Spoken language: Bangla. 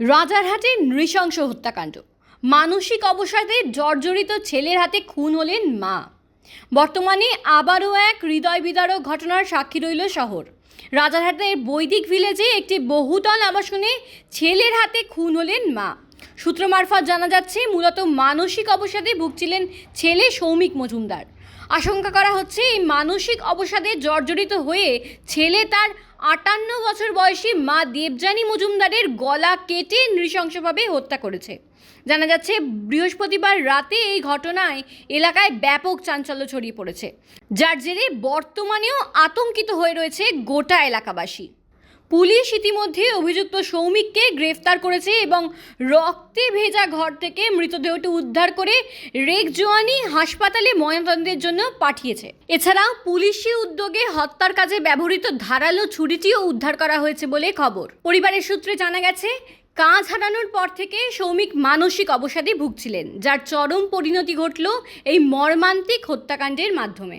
রাজারহাটে নৃশংস হত্যাকাণ্ড। মানসিক অবসাদে জর্জরিত ছেলের হাতে খুন হলেন মা। বর্তমানে আবারও এক হৃদয় বিদারক ঘটনার সাক্ষী রইল শহর। রাজারহাটের বৈদিক ভিলেজে একটি বহুতল আবাসনে ছেলের হাতে খুন হলেন মা। সূত্র মারফত জানা যাচ্ছে, মূলত মানসিক অবসাদে ভুগছিলেন ছেলে সৌমিক মজুমদার। আশঙ্কা করা হচ্ছে, এই মানসিক অবসাদে জর্জরিত হয়ে ছেলে তার আটান্ন বছর বয়সী মা দেবযানী মজুমদারের গলা কেটে নৃশংসভাবে হত্যা করেছে। জানা যাচ্ছে, বৃহস্পতিবার রাতে এই ঘটনায় এলাকায় ব্যাপক চাঞ্চল্য ছড়িয়ে পড়েছে। যার জেরে বর্তমানেও আতঙ্কিত হয়ে রয়েছে গোটা এলাকাবাসী। পুলিশ ইতিমধ্যে অভিযুক্ত সৌমিককে গ্রেফতার করেছে এবং রক্তে ভেজা ঘর থেকে মৃতদেহটি উদ্ধার করে রেকজোয়ানি হাসপাতালে ময়নাতদন্তের জন্য পাঠিয়েছে। এছাড়াও পুলিশি উদ্যোগে হত্যার কাজে ব্যবহৃত ধারালো ছুরিটিও উদ্ধার করা হয়েছে বলে খবর। পরিবারের সূত্রে জানা গেছে, কাজ হারানোর পর থেকে সৌমিক মানসিক অবসাদে ভুগছিলেন, যার চরম পরিণতি ঘটল এই মর্মান্তিক হত্যাকাণ্ডের মাধ্যমে।